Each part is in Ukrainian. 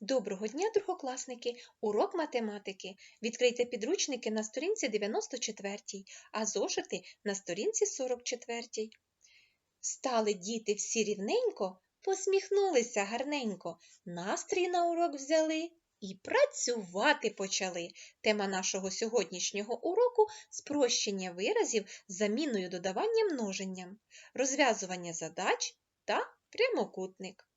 Доброго дня, другокласники! Урок математики. Відкрийте підручники на сторінці 94, а зошити на сторінці 44. Стали діти всі рівненько, посміхнулися гарненько, настрій на урок взяли і працювати почали. Тема нашого сьогоднішнього уроку спрощення виразів з заміною додавання множенням, розв'язування задач та прямокутник.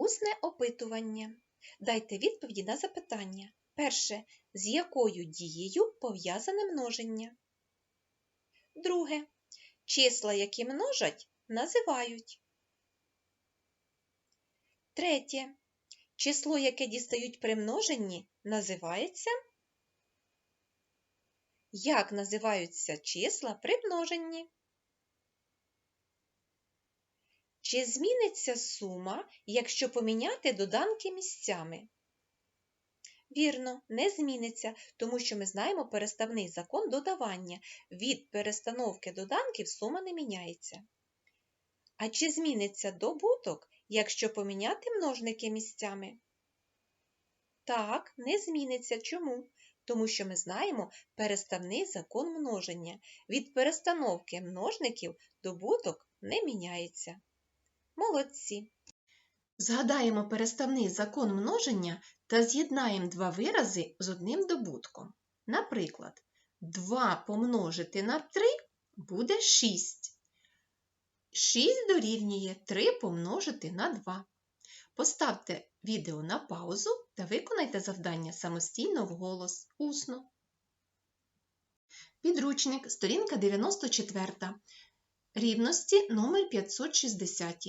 Усне опитування. Дайте відповіді на запитання. Перше. З якою дією пов'язане множення? Друге. Числа, які множать, називають. Третє. Число, яке дістають при множенні, називається. Як називаються числа при множенні? Чи зміниться сума, якщо поміняти доданки місцями? Вірно, не зміниться, тому що ми знаємо переставний закон додавання. Від перестановки доданків сума не міняється. А чи зміниться добуток, якщо поміняти множники місцями? Так, не зміниться. Чому? Тому що ми знаємо переставний закон множення. Від перестановки множників добуток не міняється. Молодці. Згадаємо переставний закон множення та з'єднаємо два вирази з одним добутком. Наприклад, 2 помножити на 3 буде 6. 6 дорівнює 3 помножити на 2. Поставте відео на паузу та виконайте завдання самостійно вголос, усно. Підручник, сторінка 94. Рівності номер 560.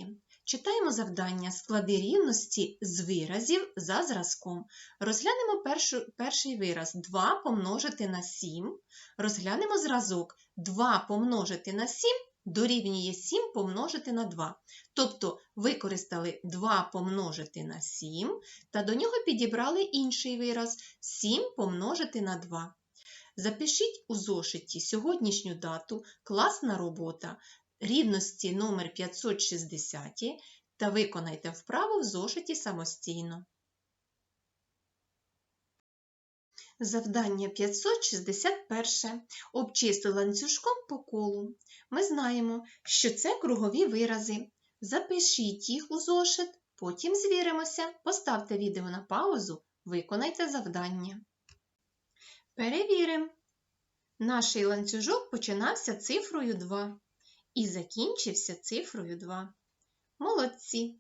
Читаємо завдання склади рівності з виразів за зразком. Розглянемо першу, перший вираз 2 помножити на 7. Розглянемо зразок 2 помножити на 7 дорівнює 7 помножити на 2. Тобто використали 2 помножити на 7 та до нього підібрали інший вираз 7 помножити на 2. Запишіть у зошиті сьогоднішню дату класна робота рівності номер 560 та виконайте вправу в зошиті самостійно. Завдання 561. Обчисли ланцюжком по колу. Ми знаємо, що це кругові вирази. Запишіть їх у зошит, потім звіримося, поставте відео на паузу, виконайте завдання. Перевіримо. Наш ланцюжок починався цифрою 2 і закінчився цифрою 2. Молодці.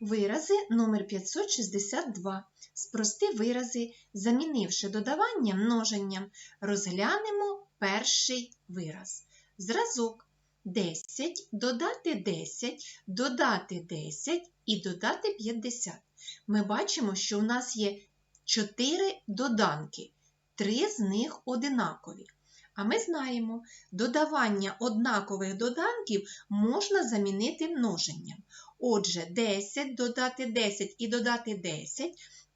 Вирази номер 562. Спрости вирази, замінивши додавання множенням, розглянемо перший вираз. Зразок 10, додати 10, додати 10 і додати 50. Ми бачимо, що у нас є 4 доданки, 3 з них одинакові. А ми знаємо, додавання однакових доданків можна замінити множенням. Отже, 10 додати 10 і додати 10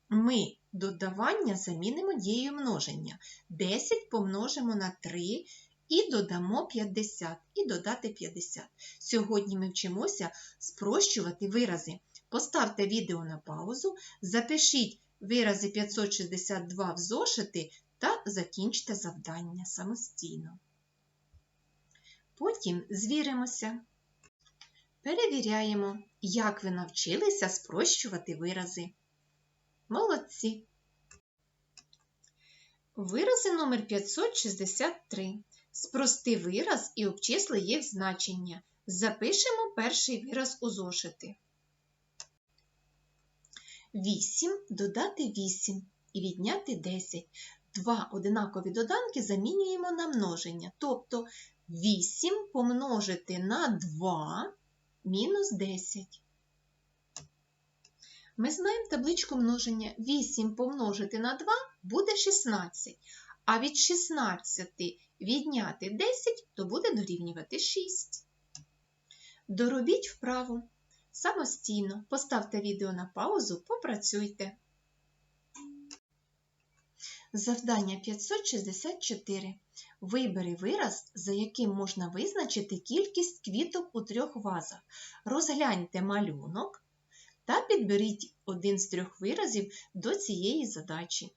ми додавання замінимо дією множення. 10 помножимо на 3 і додамо 50 і додати 50. Сьогодні ми вчимося спрощувати вирази. Поставте відео на паузу, запишіть вирази 562 в зошити та закінчте завдання самостійно. Потім звіримося. Перевіряємо, як ви навчилися спрощувати вирази. Молодці! Вирази номер 563. Спрости вираз і обчисли їх значення. Запишемо перший вираз у зошити. 8 додати 8 і відняти 10. Два одинакові доданки замінюємо на множення. Тобто 8 помножити на 2 мінус 10. Ми знаємо табличку множення 8 помножити на 2 буде 16. А від 16 відняти 10, то буде дорівнювати 6. Доробіть вправу. Самостійно поставте відео на паузу, попрацюйте. Завдання 564. Вибери вираз, за яким можна визначити кількість квіток у трьох вазах. Розгляньте малюнок та підберіть один з трьох виразів до цієї задачі.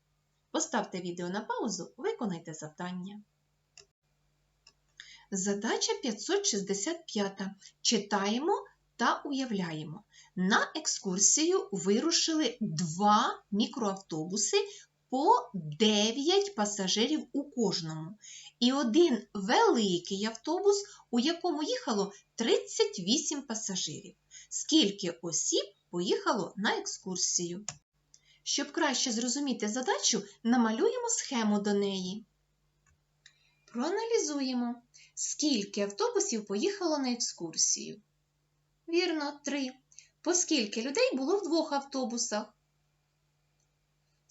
Поставте відео на паузу, виконайте завдання. Задача 565. Читаємо та уявляємо. На екскурсію вирушили два мікроавтобуси по 9 пасажирів у кожному. І один великий автобус, у якому їхало 38 пасажирів. Скільки осіб поїхало на екскурсію? Щоб краще зрозуміти задачу, намалюємо схему до неї. Проаналізуємо, скільки автобусів поїхало на екскурсію. Вірно, три. По скільки людей було в двох автобусах?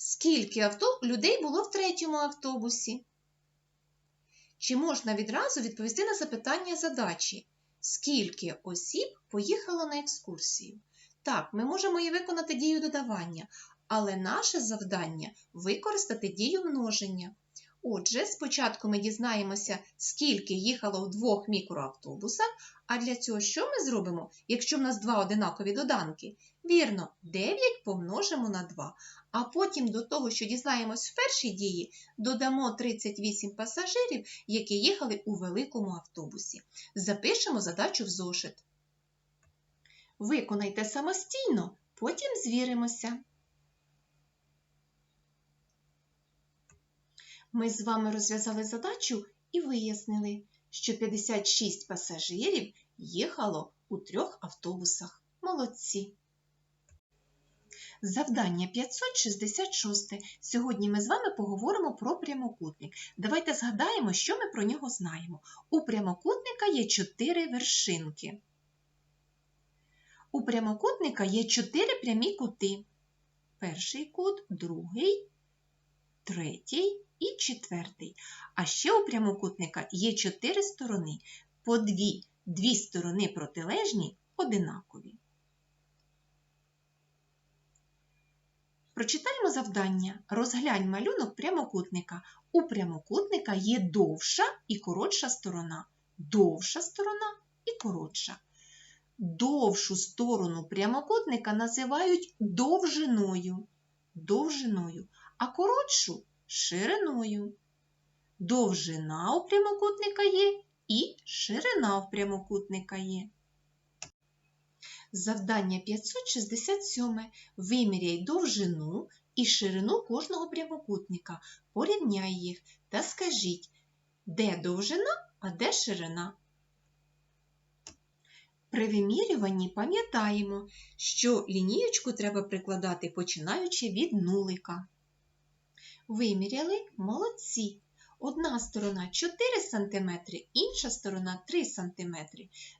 Скільки авто... людей було в третьому автобусі? Чи можна відразу відповісти на запитання задачі? Скільки осіб поїхало на екскурсію? Так, ми можемо і виконати дію додавання, але наше завдання використати дію множення. Отже, спочатку ми дізнаємося, скільки їхало в двох мікроавтобусах, а для цього що ми зробимо, якщо в нас два одинакові доданки? Вірно, 9 помножимо на 2, а потім до того, що дізнаємось в першій дії, додамо 38 пасажирів, які їхали у великому автобусі. Запишемо задачу в зошит. Виконайте самостійно, потім звіримося. Ми з вами розв'язали задачу і вияснили, що 56 пасажирів їхало у трьох автобусах. Молодці! Завдання 566. Сьогодні ми з вами поговоримо про прямокутник. Давайте згадаємо, що ми про нього знаємо. У прямокутника є чотири вершинки. У прямокутника є чотири прямі кути. Перший кут, другий, третій і четвертий. А ще у прямокутника є чотири сторони. По дві, дві сторони протилежні одинакові. Прочитаємо завдання. Розглянь малюнок прямокутника. У прямокутника є довша і коротша сторона. Довша сторона і коротша. Довшу сторону прямокутника називають довжиною. Довжиною, а коротшу шириною. Довжина у прямокутника є і ширина у прямокутника є. Завдання 567. Виміряй довжину і ширину кожного прямокутника. Порівняй їх та скажіть, де довжина, а де ширина. При вимірюванні пам'ятаємо, що лінієчку треба прикладати починаючи від нулика. Виміряли молодці. Одна сторона 4 см, інша сторона 3 см.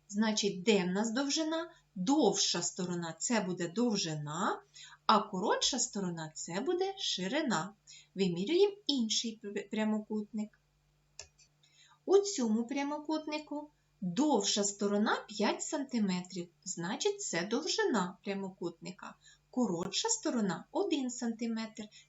Значить, де в нас довжина? Довша сторона це буде довжина, а коротша сторона це буде ширина. Вимірюємо інший прямокутник. У цьому прямокутнику довша сторона 5 см, значить, це довжина прямокутника. Коротша сторона 1 см,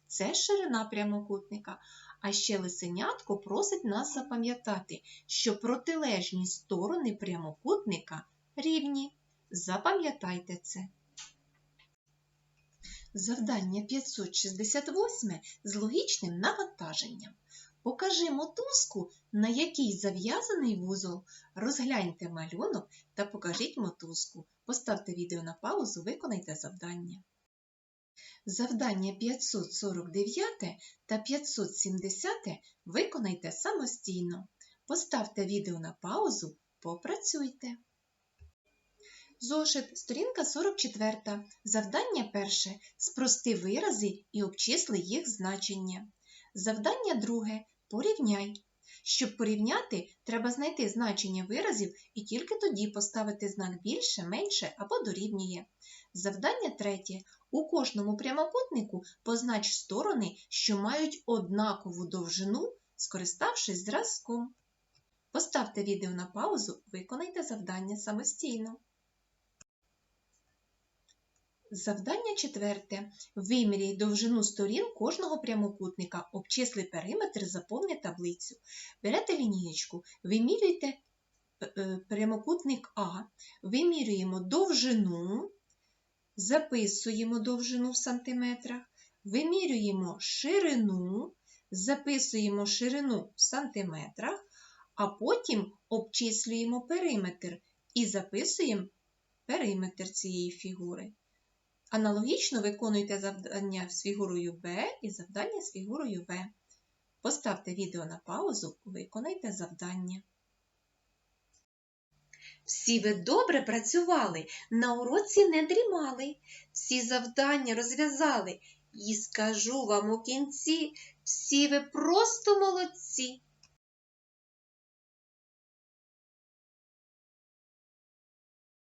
це ширина прямокутника. А ще лисенятко просить нас запам'ятати, що протилежні сторони прямокутника рівні. Запам'ятайте це. Завдання 568 з логічним навантаженням. Покажи мотузку, на якій зав'язаний вузол. Розгляньте малюнок та покажіть мотузку. Поставте відео на паузу, виконайте завдання. Завдання 549 та 570 виконайте самостійно. Поставте відео на паузу, попрацюйте. Зошит, сторінка 44. Завдання перше. Спрости вирази і обчисли їх значення. Завдання друге. Порівняй. Щоб порівняти, треба знайти значення виразів і тільки тоді поставити знак більше, менше або дорівнює. Завдання третє. У кожному прямокутнику познач сторони, що мають однакову довжину, скориставшись зразком. Поставте відео на паузу, виконайте завдання самостійно. Завдання четверте. Виміряй довжину сторін кожного прямокутника, обчисли периметр, заповни таблицю. Берете лінієчку, вимірюйте е, е, прямокутник А, вимірюємо довжину. Записуємо довжину в сантиметрах, вимірюємо ширину, записуємо ширину в сантиметрах, а потім обчислюємо периметр і записуємо периметр цієї фігури. Аналогічно виконуйте завдання з фігурою Б і завдання з фігурою В. Поставте відео на паузу, виконайте завдання. Всі ви добре працювали, на уроці не дрімали, всі завдання розв'язали. І скажу вам у кінці, всі ви просто молодці.